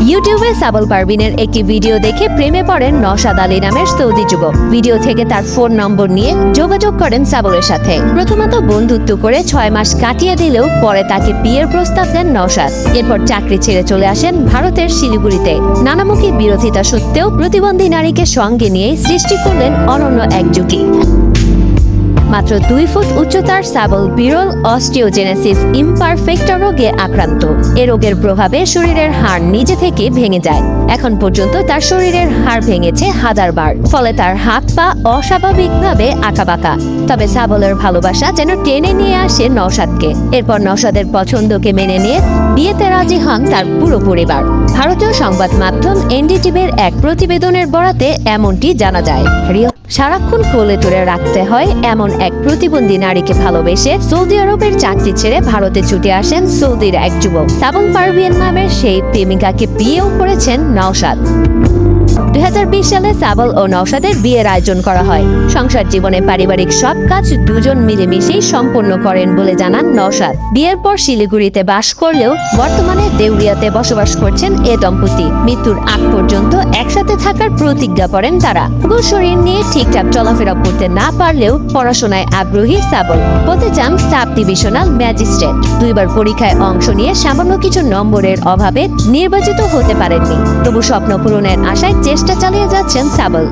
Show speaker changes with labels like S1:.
S1: ইউটিউবে সাবল পারভিনের একটি ভিডিও দেখে প্রেমে পড়েন নওশাদ আলী নামের সৌদি যুবক। ভিডিও থেকে তার ফোন নম্বর নিয়ে যোগাযোগ করেন সাবলের সাথে। প্রথমত বন্ধুত্ব করে ছয় মাস কাটিয়ে দিলেও পরে তাকে বিয়ের প্রস্তাব দেন নওশাদ এরপর চাকরি ছেড়ে চলে আসেন ভারতের শিলিগুড়িতে। নানামুখী বিরোধিতা সত্ত্বেও প্রতিবন্ধী নারীকে সঙ্গে নিয়ে সৃষ্টি করলেন অনন্য এক জুটি মাত্র দুই ফুট উচ্চতার সাবল বিরল অস্টিওজেনেসিস ইমপারফেক্ট রোগে আক্রান্ত। এ রোগের প্রভাবে শরীরের হাড় নিজে থেকে ভেঙে যায়। এখন পর্যন্ত তার শরীরের হাড় ভেঙেছে হাজার বার, ফলে তার হাত পা অস্বাভাবিকভাবে আঁকাবাঁকা। তবে সাবলের ভালোবাসা যেন টেনে নিয়ে আসে নওশাদকে। এরপর নওশাদের পছন্দকে মেনে নিয়ে বিয়েতে রাজি হন তার পুরো পরিবার। ভারতীয় সংবাদ মাধ্যম এনডিটিভির এক প্রতিবেদনের বরাতে এমনটি জানা যায়। সারাক্ষণ কোলে তুলে রাখতে হয় এমন এক প্রতিবন্ধী নারীকে ভালোবেসে সৌদি আরবের চাকরি ছেড়ে ভারতে ছুটে আসেন সৌদির এক যুবক। সাবন পারভিয়ান নামের সেই প্রেমিকাকে বিয়েও করেছেন নওশাদ। দুই হাজার বিশ সালে সাবল ও নওশাদের বিয়ের আয়োজন করা হয়। সংসার জীবনে পারিবারিক সব কাজ দুজন মিলেমিশেই সম্পন্ন করেন বলে জানান নওশাদ। বিয়ের পর শিলিগুড়িতে বাস করলেও বর্তমানে দেউরিয়াতে বসবাস করছেন এ দম্পতি। মৃত্যুর আগ পর্যন্ত একসাথে থাকার প্রতিজ্ঞা করেন তারা। শরীর নিয়ে ঠিকঠাক চলাফেরা করতে না পারলেও পড়াশোনায় আগ্রহী সাবল। হতে চান সাব ডিভিশনাল ম্যাজিস্ট্রেট। দুইবার পরীক্ষায় অংশ নিয়ে সামান্য কিছু নম্বরের অভাবে নির্বাচিত হতে পারেননি। তবু স্বপ্ন পূরণের আশায় চেষ্টা চালিয়ে যাচ্ছেন সাবল।